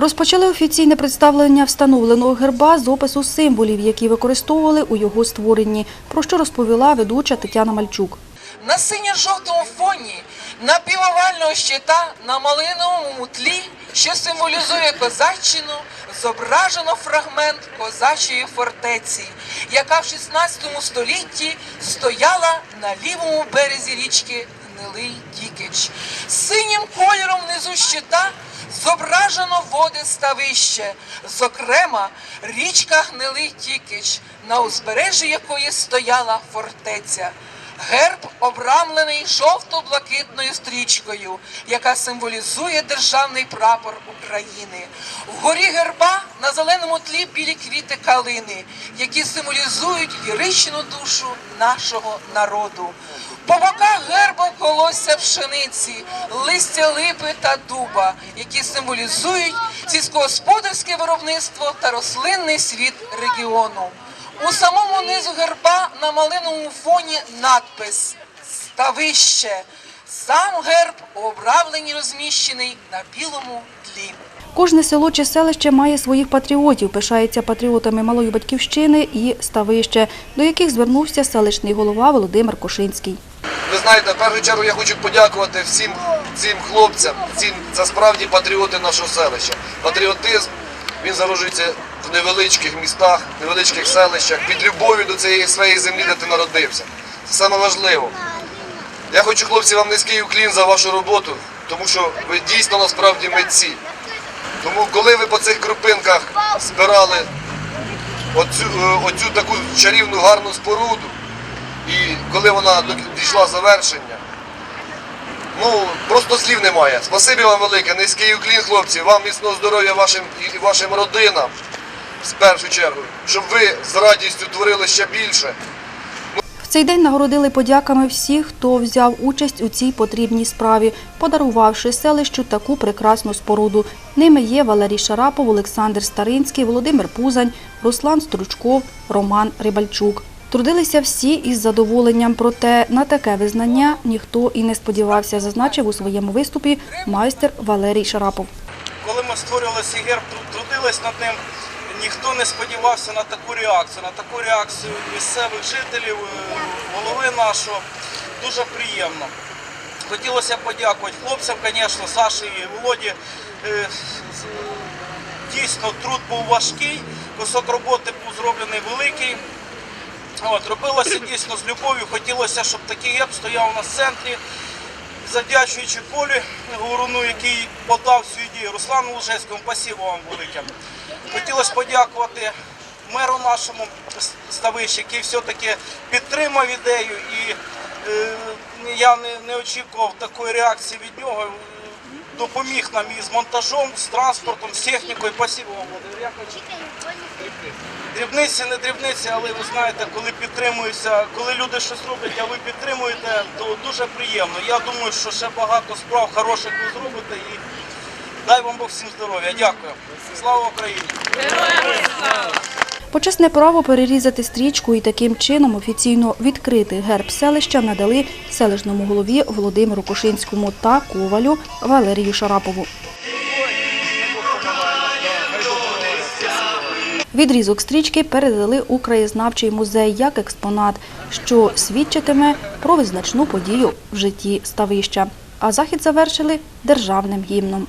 Розпочали офіційне представлення встановленого герба з опису символів, які використовували у його створенні, про що розповіла ведуча Тетяна Мальчук. На синьо-жовтому фоні напівовального щита на малиновому тлі, що символізує козаччину, зображено фрагмент козачої фортеці, яка в 16 столітті стояла на лівому березі річки Гнилий Дікич. Синім кольором внизу щита зображено води ставище, зокрема річка Гнилий Тікич, на узбережжі якої стояла фортеця. Герб обрамлений жовто-блакитною стрічкою, яка символізує державний прапор України. Вгорі герба на зеленому тлі білі квіти калини, які символізують віричну душу нашого народу. По боках герба колосся пшениці, листя липи та дуба, які символізують сільськогосподарське виробництво та рослинний світ регіону. У самому низу герба на малиновому фоні надпис Ставище. Сам герб у обравленні розміщений на білому тлі. Кожне село чи селище має своїх патріотів, пишається патріотами малої батьківщини і ставище, до яких звернувся селищний голова Володимир Кошинський. Ви знаєте, в першу чергу я хочу подякувати всім цим хлопцям, цим це справді патріоти нашого селища. Патріотизм він зароджується в невеличких містах, невеличких селищах, під любов'ю до цієї своєї землі, де ти народився. Це саме важливо. Я хочу, хлопці, вам низький уклін за вашу роботу, тому що ви дійсно насправді митці. Тому коли ви по цих крупинках збирали оцю, е, оцю таку чарівну гарну споруду, і коли вона дійшла завершення, ну просто слів немає. Спасибі вам велике, низький уклін, хлопці, вам міцного здоров'я вашим і вашим родинам в першу чергу, щоб ви з радістю творили ще більше. В цей день нагородили подяками всіх, хто взяв участь у цій потрібній справі, подарувавши селищу таку прекрасну споруду. Ними є Валерій Шарапов, Олександр Старинський, Володимир Пузань, Руслан Стручков, Роман Рибальчук. Трудилися всі із задоволенням, проте на таке визнання ніхто і не сподівався, зазначив у своєму виступі майстер Валерій Шарапов. коли ми створювали цей герб, тру- трудились над ним, ніхто не сподівався на таку реакцію, на таку реакцію місцевих жителів, е, голови нашого. Дуже приємно. Хотілося подякувати хлопцям, звісно, Саші і Володі. Е, Дійсно, труд був важкий, кусок роботи був зроблений великий. От, робилося дійсно з любов'ю. Хотілося, щоб такий герб стояв в центрі завдячуючи Колі Гуруну, який подав цю ідею, Руслану Лужецькому, спасибо вам велике. Хотілося подякувати меру нашому Ставищі, який все-таки підтримав ідею і е, я не, не очікував такої реакції від нього. Допоміг нам і з монтажом, з транспортом, з технікою. Спасибо вам, Володимир Яковлевич. Дрібниці, не дрібниці, але ви знаєте, коли підтримуються, коли люди щось роблять, а ви підтримуєте, то дуже приємно. Я думаю, що ще багато справ хороших ви зробите і дай вам Бог всім здоров'я. Дякую. Слава Україні! Почесне право перерізати стрічку і таким чином офіційно відкрити герб селища надали селищному голові Володимиру Кошинському та ковалю Валерію Шарапову. Відрізок стрічки передали у краєзнавчий музей як експонат, що свідчитиме про визначну подію в житті ставища. А захід завершили державним гімном.